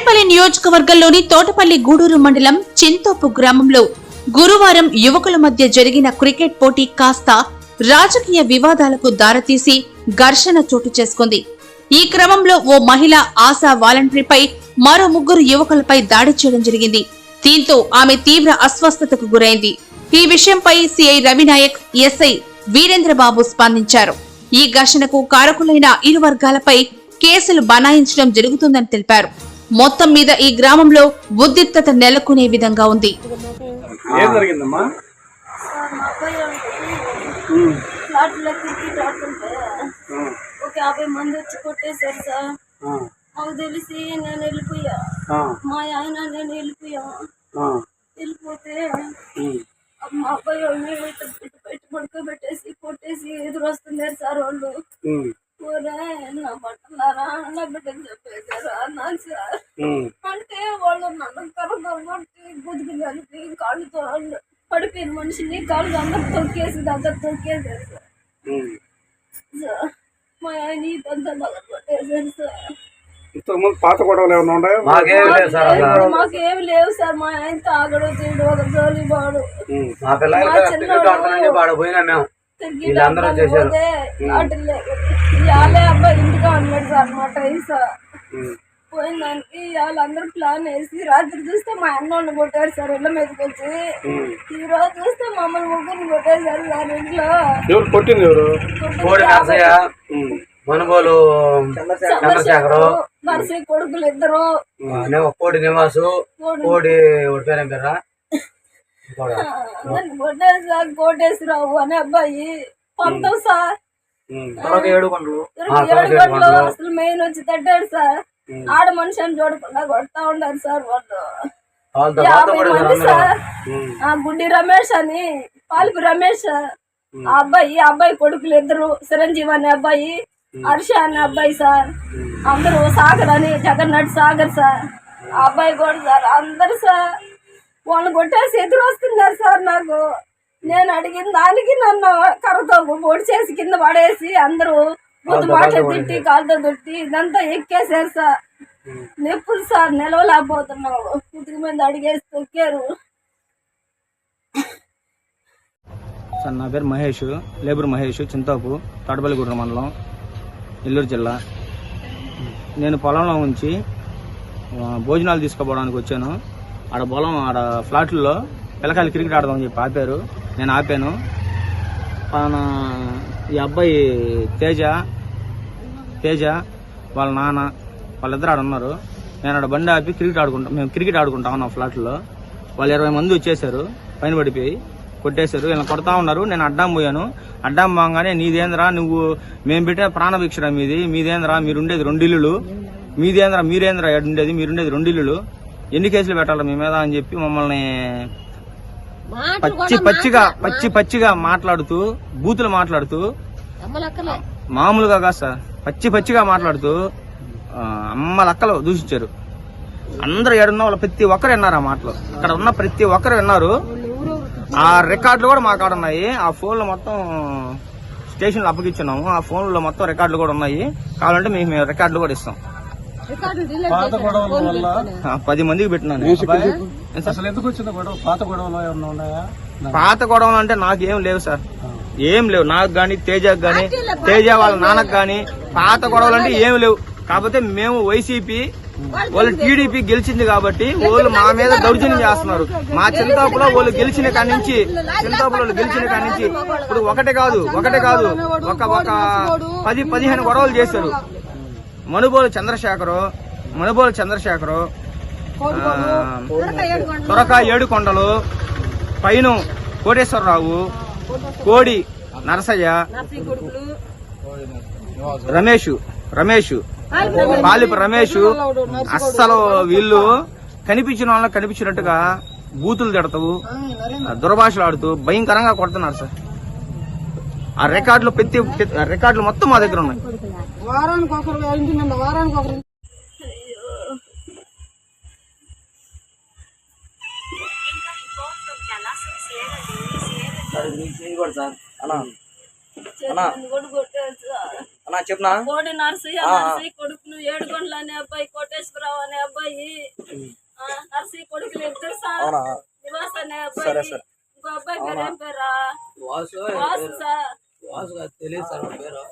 పెద్దపల్లి నియోజకవర్గంలోని తోటపల్లి గూడూరు మండలం చింతోపు గ్రామంలో గురువారం యువకుల మధ్య జరిగిన క్రికెట్ పోటీ కాస్త రాజకీయ వివాదాలకు దారితీసి ఘర్షణ చోటు చేసుకుంది. ఈ క్రమంలో ఓ మహిళ ఆశా వాలంటరీపై మరో ముగ్గురు యువకులపై దాడి చేయడం జరిగింది. దీంతో ఆమె తీవ్ర అస్వస్థతకు గురైంది. ఈ విషయంపై సిఐ రవినాయక్ ఎస్ఐ వీరేంద్రబాబు స్పందించారు. ఈ ఘర్షణకు కారకులైన ఇరు వర్గాలపై కేసులు బనాయించడం జరుగుతుందని తెలిపారు. మొత్తం మీద ఈ గ్రామంలో ఉద్రిక్తత నెలకొనే విధంగా ఉంది. ఒక యాభై మంది వచ్చి కొట్టేశారు సార్. మాకు తెలిసి నేను వెళ్ళిపోయా. మా ఆయన నేను వెళ్ళిపోయా. వెళ్ళిపోతే మా అబ్బాయి వాళ్ళని బయట పడుకోబెట్టేసి కొట్టేసి ఎదురు వస్తున్నారు సార్ వాళ్ళు. చెప్పేశారు సార్ అంటే వాళ్ళు నన్ను కొట్టి గుదికి కలిపి కాళ్ళతో పడిపోయిన మనిషిని కాళ్ళు అందరు తొక్కేసి దగ్గర తొక్కేశారు సార్ మా ఆయన పెద్ద బాగా సార్. ఇంతకుముందు పాత గొడవలు ఏమైనా ఉన్నాయా? మాకేం లేదు సార్ అలా. మాకేమి లేవు సార్. మా ఆయన తాగడు తిండు ఒక జోలి బాడు. మా ఆడుతానని వాడు పోయినా మేము. వీళ్ళందరూ చేశారు. అబ్బాయి ఇంటిగా ఉన్నాడు సార్ మా టైం సార్ పోయిన దానికి వాళ్ళందరూ ప్లాన్ వేసి రాత్రి చూస్తే మా అన్నోళ్ళని కొట్టారు సార్ ఇళ్ళ మీదకి వచ్చి. ఈ రోజు చూస్తే మమ్మల్ని ముగ్గురిని కొట్టేశారు సార్ ఇంట్లో. ఎవరు కొట్టింది ఎవరు? కోడి నరసయ్య మనుగోలు చంద్రశేఖరు నర్సీ కొడుకులు ఇద్దరు. కోడి నివాసు కోడి. పేరేం పేరా కొట్టారు సార్ కోటేశ్వరరావు అనే అబ్బాయి. పంతం సార్. ఏడు గంటలు అసలు మెయిన్ వచ్చి తట్టాడు సార్. ఆడ మనిషి అని చూడకుండా కొడతా ఉన్నారు సార్ వాళ్ళు. గుడ్డి రమేష్ అని పాల్పి రమేష్. ఆ అబ్బాయి ఆ అబ్బాయి కొడుకులు ఇద్దరు చిరంజీవి అనే అబ్బాయి హర్ష అనే అబ్బాయి సార్. అందరూ సాగర్ అని జగన్నాథ్ సాగర్ సార్. ఆ అబ్బాయి కూడా సార్ అందరు సార్. వాళ్ళు కొట్టేసి ఎదురు వస్తున్నారు సార్ నాకు. నేను అడిగిన దానికి నన్ను కర్రతో పొడి చేసి కింద పడేసి అందరూ ముందు మాటలు తిట్టి కాలుతో తిట్టి ఇదంతా ఎక్కేసారు సార్ నొప్పులు సార్ నిలవలేకపోతున్నావు. ఇటుక మీద అడిగేసి తొక్కారు. సార్ నా పేరు మహేష్ లేబర్ మహేష్ చింతాపు తాడపల్లిగూడ మండలం నెల్లూరు జిల్లా. నేను పొలంలో ఉంచి భోజనాలు తీసుకుపోవడానికి వచ్చాను. ఆడ పొలం ఆడ ఫ్లాట్లో పిల్లకాయలు క్రికెట్ ఆడదామని చెప్పి ఆపారు. నేను ఆపాను. ఈ అబ్బాయి తేజ తేజ వాళ్ళ నాన్న వాళ్ళిద్దరు ఆడ ఉన్నారు. నేను ఆడ బండి ఆపి క్రికెట్ ఆడుకుంటాం మేము క్రికెట్ ఆడుకుంటా ఉన్నాం ఫ్లాట్లో. వాళ్ళు ఇరవై మంది వచ్చేసారు పైన పడిపోయి కొట్టేశారు. వీళ్ళని కొడతా ఉన్నారు. నేను అడ్డం పోయాను. అడ్డం పోగానే నీదేంద్రా నువ్వు మేము పెట్టే ప్రాణభిక్షణ మీది. మీదేంద్రా మీరుండేది రెండు ఇల్లులు. మీదేంద్రా మీరేంద్రా ఉండేది మీరుండేది రెండు ఇల్లులు. ఎన్ని కేసులు పెట్టాలి మీ మీద అని చెప్పి మమ్మల్ని పచ్చి పచ్చిగా పచ్చి పచ్చిగా మాట్లాడుతూ బూతులు మాట్లాడుతూ మామూలుగా కాదు సార్. పచ్చి పచ్చిగా మాట్లాడుతూ ఆ, అమ్మ లక్కలు దూషించారు. అందరూ ఏడున్న వాళ్ళు ప్రతి ఒక్కరు విన్నారు ఆ మాటలు. అక్కడ ఉన్న ప్రతి ఒక్కరు విన్నారు. ఆ రికార్డులు కూడా మా కాడ ఉన్నాయి. ఆ ఫోన్లు మొత్తం స్టేషన్లో అప్పగించున్నాము. ఆ ఫోన్లో మొత్తం రికార్డులు కూడా ఉన్నాయి. కావాలంటే మీకు మేము రికార్డులు కూడా ఇస్తాం. పది మందికి పెట్టినాను? అసలు ఎందుకు వచ్చింది గొడవ? పాత గొడవలు ఏమైనా ఉన్నాయా? పాత గొడవలు అంటే నాకు ఏం లేవు సార్. ఏం లేవు. నాకు గాని తేజకు గాని తేజ వాళ్ళ నాన్నకు గాని పాత గొడవలు అంటే ఏం లేవు. కాకపోతే మేము వైసీపీ వాళ్ళు టీడీపీ గెలిచింది కాబట్టి వాళ్ళు మా మీద దౌర్జన్యం చేస్తున్నారు. మా చింతాపులో వాళ్ళు గెలిచిన కాడి నుంచి చింతాపులో వాళ్ళు గెలిచిన కాడి నుంచి ఇప్పుడు ఒకటే కాదు ఒకటే కాదు. ఒక ఒక పది పదిహేను గొడవలు చేశారు. మనుబోలు చంద్రశేఖరు మనుబోలు చంద్రశేఖరు ఆ, త్వరక ఏడు కొండలు. పైన కోటేశ్వరరావు కోడి నరసయ్య రమేష్ రమేష్ బాలిప రమేష్ అస్సలు వీళ్ళు కనిపించిన వాళ్ళకి కనిపించినట్టుగా బూతులు తిడతావు దురభాషలు ఆడుతూ భయంకరంగా కొడుతున్నారు సార్. ఆ రికార్డులు ప్రతి రికార్డులు మొత్తం మా దగ్గర ఉన్నాయి. సార్. అన్నా. చెప్పునా? కోడి నర్సయ్య నర్సయ్య కొడుకులు ఏడుకొండలు అనే అబ్బాయి కోటేశ్వరరావు అనే అబ్బాయి. అన్నదమ్ములు ఇద్దరు సార్ నివాస్ అనే సరే, అబ్బాయి. సరే. ఇంకో అబ్బాయి పేరు ఏం పేరా వాసు వాసు సార్. వాసు తెలియదు సార్ పేరు.